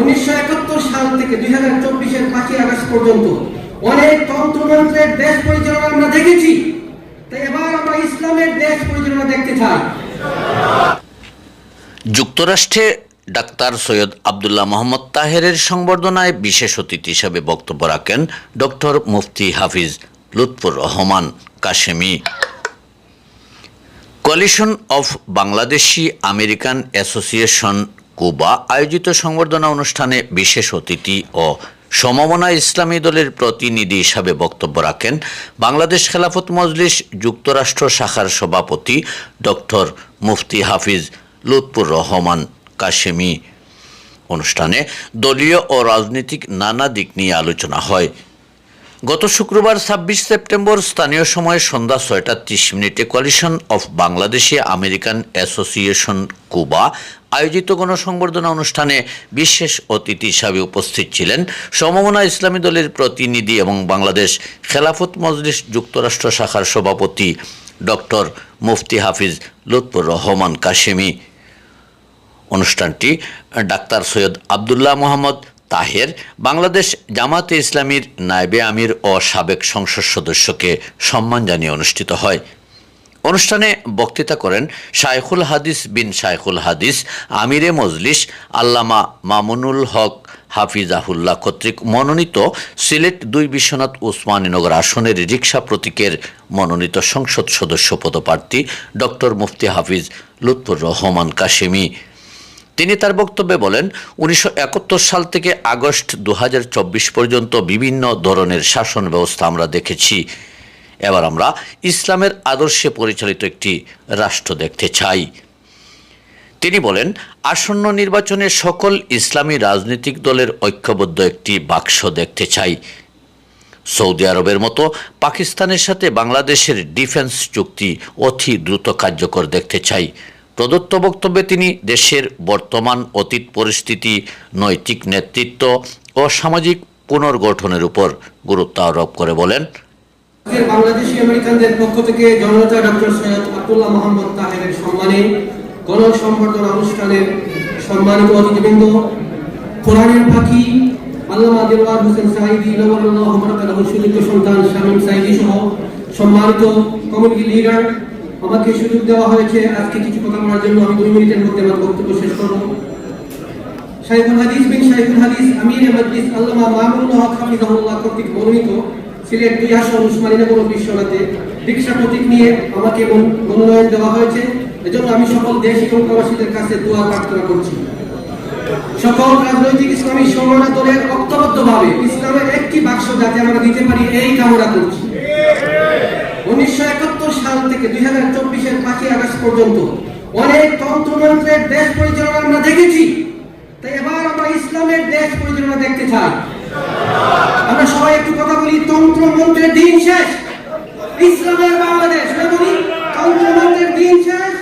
উনিশশো একাত্তর সাল থেকে দুই হাজার চব্বিশের পাঁচই আগস্ট পর্যন্ত অনেক তন্ত্রমন্ত্রের দেশ পরিচালনা আমরা দেখেছি। তাই এবার আমরা ইসলামের দেশ পরিচালনা দেখতে চাই। যুক্তরাষ্ট্রে ডাক্তার সৈয়দ আবদুল্লাহ মোহাম্মদ তাহেরের সংবর্ধনায় বিশেষ অতিথি হিসেবে বক্তব্য রাখেন doctor Mufti Hafiz Lutfur Rahman Kashemi. Coalition of Bangladeshi American association Quba আয়োজিত সংবর্ধনা অনুষ্ঠানে বিশেষ অতিথি ও সমমনা ইসলামী দলের প্রতিনিধি হিসাবে বক্তব্য রাখেন বাংলাদেশ খেলাফত মজলিস যুক্তরাষ্ট্র শাখার সভাপতি ডক্টর মুফতি হাফিজ লুৎফুর রহমান কাশেমি। অনুষ্ঠানে দলীয় ও রাজনৈতিক নানা দিক নিয়ে আলোচনা হয়। গত শুক্রবার ছাব্বিশ সেপ্টেম্বর স্থানীয় সময় সন্ধ্যা ছয়টা ত্রিশ মিনিটে coalition of Bangladeshi American association Quba আয়োজিত গণসংবর্ধনা অনুষ্ঠানে বিশেষ অতিথি হিসাবে উপস্থিত ছিলেন সমমনা ইসলামী দলের প্রতিনিধি এবং বাংলাদেশ খেলাফত মজলিস যুক্তরাষ্ট্র শাখার সভাপতি ডক্টর মুফতি হাফিজ লুৎফুর রহমান কাশেমি। অনুষ্ঠানটি ডাক্তার সৈয়দ আবদুল্লাহ মোহাম্মদ তাহের বাংলাদেশ জামাতে ইসলামীর নায়েবে আমির ও সাবেক সংসদ সদস্যকে সম্মান জানিয়ে অনুষ্ঠিত হয়। অনুষ্ঠানে বক্তৃতা করেন শাইখুল হাদিস বিন শাইখুল হাদিস, আমিরে মজলিস, আল্লামা মামুনুল হক হাফিজ হাফিজাহুল্লাহ কর্তৃক মনোনীত সিলেট দুই বিশ্বনাথ উসমানীনগর আসনের রিক্সা প্রতীকের মনোনীত সংসদ সদস্য পদপ্রার্থী ডক্টর মুফতি হাফিজ লুৎফুর রহমান কাশেমি। তিনি তার বক্তব্যে বলেন, উনিশশো একাত্তর সাল থেকে আগস্ট দু হাজার চব্বিশ পর্যন্ত বিভিন্ন ধরনের শাসন ব্যবস্থা আমরা দেখেছি। এবার আমরা ইসলামের আদর্শে পরিচালিত একটি রাষ্ট্র দেখতে চাই। তিনি বলেন, আসন্ন নির্বাচনে সকল ইসলামী রাজনৈতিক দলের ঐক্যবদ্ধ একটি বাক্স দেখতে চাই। সৌদি আরবের মতো পাকিস্তানের সাথে বাংলাদেশের ডিফেন্স চুক্তি অতি দ্রুত কার্যকর দেখতে চাই। প্রদত্ত বক্তব্যে তিনি দেশের বর্তমান অতীত পরিস্থিতি, নৈতিক নেতৃত্ব ও সামাজিক পুনর্গঠনের উপর গুরুত্ব আরোপ করে বলেন। বাংলাদেশি আমেরিকানদের পক্ষ থেকে ডক্টর সৈয়দ মোহাম্মদ সম্মানে অনুষ্ঠানের সম্মানিত অতিথিবৃন্দ, কোরআনের পাখি আল্লামা হোসেন শামীম সাইদি সহ সম্মানিত কমিউনিটি লিডার আমাকে সুযোগ দেওয়া হয়েছে। আজকে কিছু কথা বলার জন্য আমি দুই মিনিটের মধ্যে আমার বক্তব্য শেষ করব। হাদিস বিন হাদিস আমির আল্লামা কর্তৃক সিলেট দুই আসন বিশ্বনাথে দীক্ষা প্রতীক নিয়ে আমাকে মন- মনোনয়ন দেওয়া হয়েছে। এজন্য আমি সকল দেশ এবং প্রবাসীদের কাছে দোয়া প্রার্থনা করছি। সকল রাজনৈতিক ইসলামী ইসলামের একটি বাক্স যাতে আমরা দিতে পারি, এই কামনা করছি। সাল থেকে দুই হাজার চব্বিশের পাঁচই আগস্ট পর্যন্ত অনেক তন্ত্রমন্ত্রের দেশ পরিচালনা আমরা দেখেছি। তাই এবার আমরা ইসলামের দেশ পরিচালনা দেখতে চাই। আমরা সবাই একটু কথা বলি তন্ত্র মন্ত্রের দিন শেষ। ইসলামের বাংলাদেশ বলি? তন্ত্র মন্ত্রের দিন শেষ।